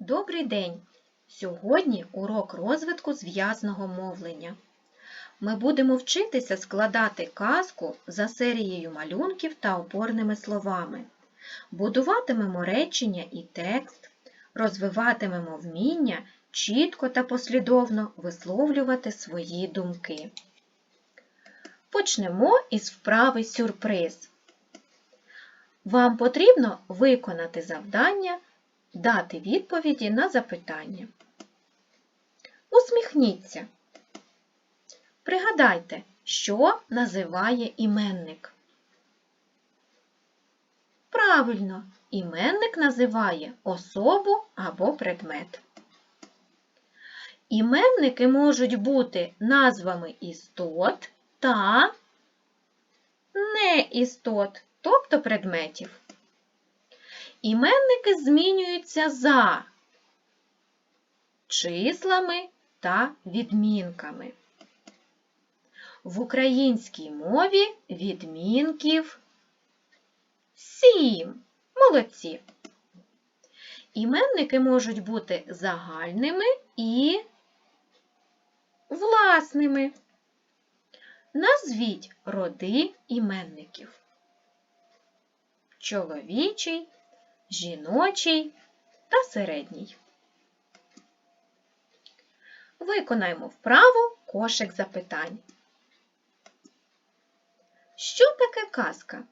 Добрий день! Сьогодні урок розвитку зв'язного мовлення. Ми будемо вчитися складати казку за серією малюнків та опорними словами. Будуватимемо речення і текст, розвиватимемо вміння чітко та послідовно висловлювати свої думки. Почнемо із вправи сюрприз. Вам потрібно виконати завдання дати відповіді на запитання. Усміхніться. Пригадайте, що називає іменник. Правильно, іменник називає особу або предмет. Іменники можуть бути назвами істот та неістот, тобто предметів. Іменники змінюються за числами та відмінками. В українській мові відмінків сім. Молодці. Іменники можуть бути загальними і власними. Назвіть роди іменників. Чоловічий, жіночий та середній. Виконаємо вправу кошик запитань. Що таке казка?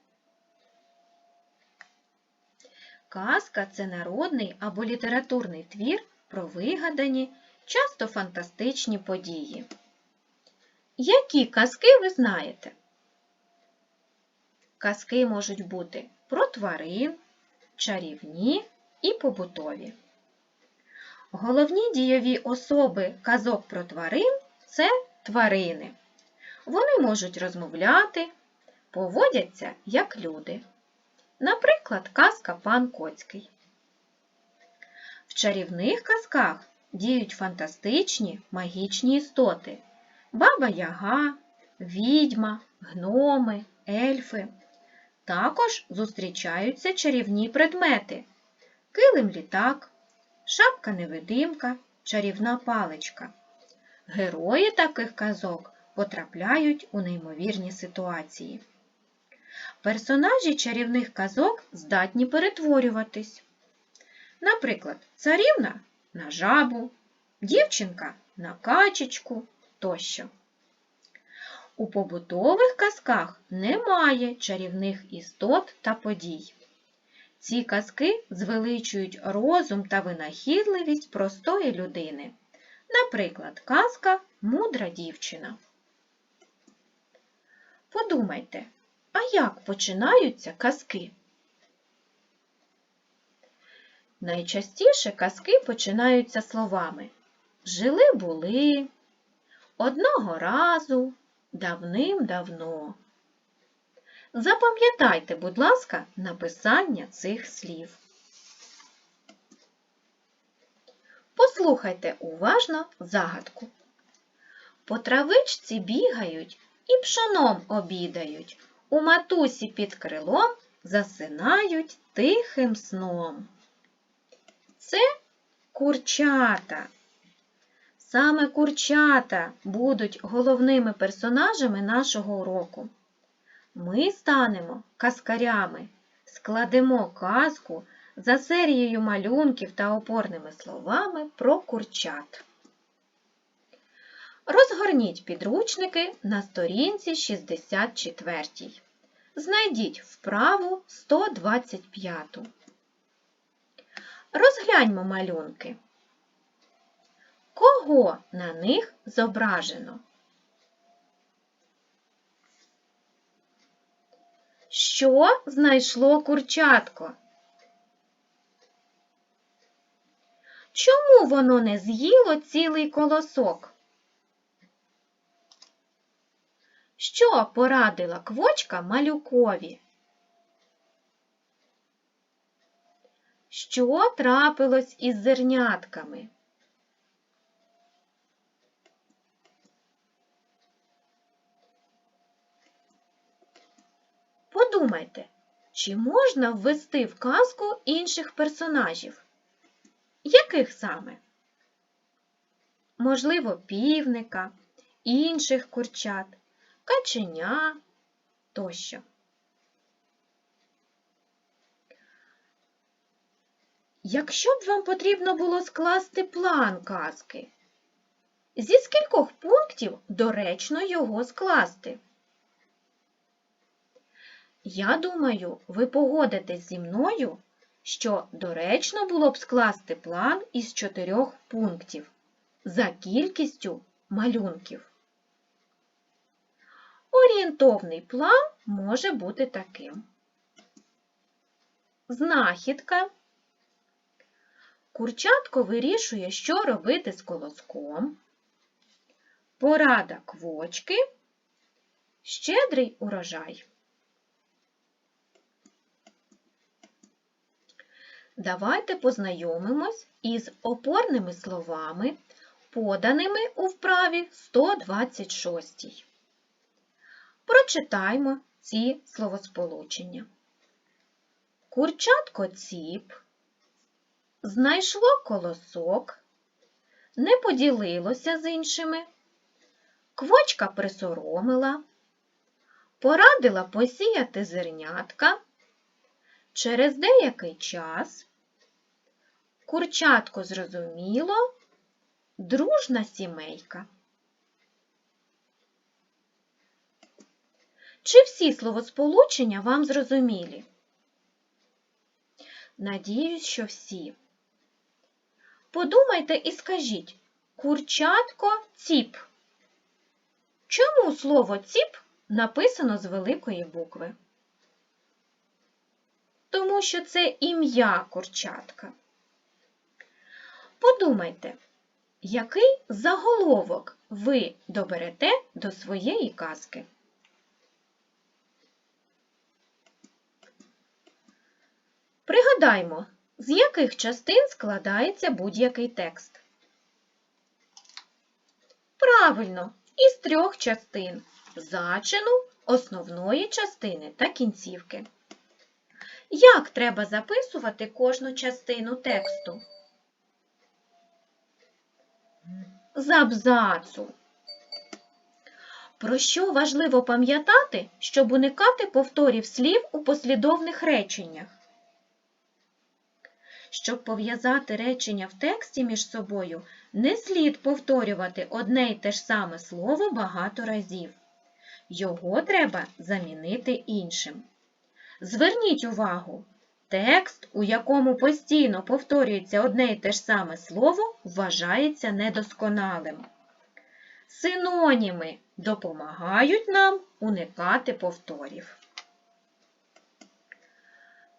Казка це народний або літературний твір про вигадані, часто фантастичні події. Які казки ви знаєте? Казки можуть бути про тварин, чарівні і побутові. Головні дійові особи казок про тварин це тварини. Вони можуть розмовляти, поводяться як люди. Наприклад, казка Пан Коцький. В чарівних казках діють фантастичні магічні істоти баба Яга, відьма, гноми, ельфи. Також зустрічаються чарівні предмети килим літак, шапка-невидимка, чарівна паличка. Герої таких казок потрапляють у неймовірні ситуації. Персонажі чарівних казок здатні перетворюватись. Наприклад, царівна на жабу, дівчинка на качечку тощо. У побутових казках немає чарівних істот та подій. Ці казки звеличують розум та винахідливість простої людини. Наприклад, казка Мудра дівчина. Подумайте, а як починаються казки? Найчастіше казки починаються словами Жили були, одного разу, давним-давно. Запам'ятайте, будь ласка, написання цих слів. Послухайте уважно загадку. По травичці бігають і пшоном обідають, у матусі під крилом засинають тихим сном. Це курчата. Саме курчата будуть головними персонажами нашого уроку. Ми станемо казкарями, складемо казку за серією малюнків та опорними словами про курчат. Розгорніть підручники на сторінці 64. Знайдіть вправу 125. Розгляньмо малюнки. Кого на них зображено? Що знайшло курчатко? Чому воно не з'їло цілий колосок? Що порадила квочка малюкові? Що трапилось із зернятками? Подумайте, чи можна ввести в казку інших персонажів? Яких саме? Можливо, півника, інших курчат, каченя тощо. Якщо б вам потрібно було скласти план казки, зі скількох пунктів доречно його скласти? Я думаю, ви погодитесь зі мною, що доречно було б скласти план із чотирьох пунктів за кількістю малюнків. Орієнтовний план може бути таким. Знахідка. Курчатко вирішує, що робити з колоском. Порада квочки. Щедрий урожай. Давайте познайомимось із опорними словами, поданими у вправі 126. Прочитаймо ці словосполучення. Курчатко ціп, знайшло колосок, не поділилося з іншими, квочка присоромила, порадила посіяти зернятка. Через деякий час курчатко зрозуміло, дружна сімейка. Чи всі словосполучення вам зрозумілі? Надіюсь, що всі. Подумайте і скажіть курчатко ціп. Чому слово ціп написано з великої букви? Тому що це ім'я курчатка. Подумайте, який заголовок ви доберете до своєї казки? Пригадаймо, з яких частин складається будь-який текст. Правильно, із трьох частин зачину, основної частини та кінцівки. Як треба записувати кожну частину тексту? З абзацу. Про що важливо пам'ятати, щоб уникати повторів слів у послідовних реченнях? Щоб пов'язати речення в тексті між собою, не слід повторювати одне й те ж саме слово багато разів. Його треба замінити іншим. Зверніть увагу, текст, у якому постійно повторюється одне й те ж саме слово, вважається недосконалим. Синоніми допомагають нам уникати повторів.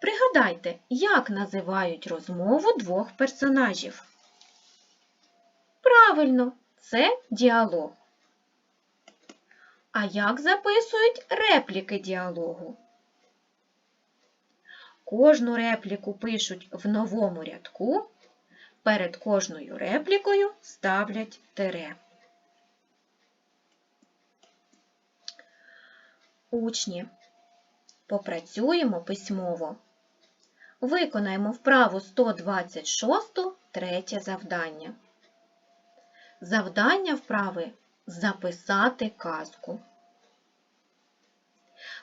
Пригадайте, як називають розмову двох персонажів. Правильно, це діалог. А як записують репліки діалогу? Кожну репліку пишуть в новому рядку, перед кожною реплікою ставлять тире. Учні, попрацюємо письмово. Виконаємо вправу 126 третє завдання. Завдання вправи записати казку.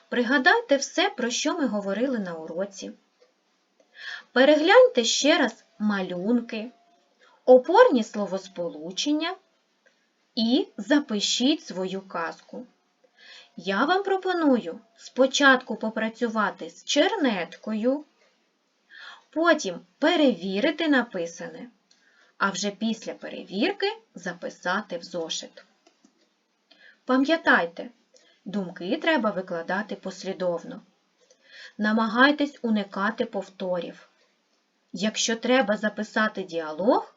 Пригадайте все, про що ми говорили на уроці. Перегляньте ще раз малюнки, опорні словосполучення і запишіть свою казку. Я вам пропоную спочатку попрацювати з чернеткою, потім перевірити написане, а вже після перевірки записати в зошит. Пам'ятайте, думки треба викладати послідовно. Намагайтесь уникати повторів. Якщо треба записати діалог,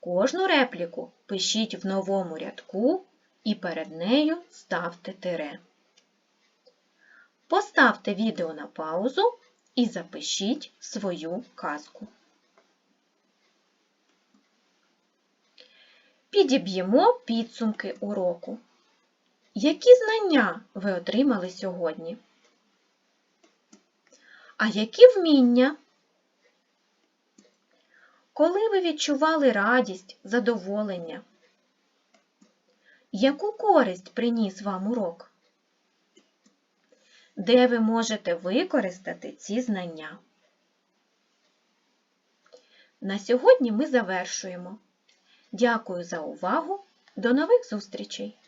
кожну репліку пишіть в новому рядку і перед нею ставте тире. Поставте відео на паузу і запишіть свою казку. Підіб'ємо підсумки уроку. Які знання ви отримали сьогодні? А які вміння? Коли ви відчували радість, задоволення? Яку користь приніс вам урок? Де ви можете використати ці знання? На сьогодні ми завершуємо. Дякую за увагу. До нових зустрічей!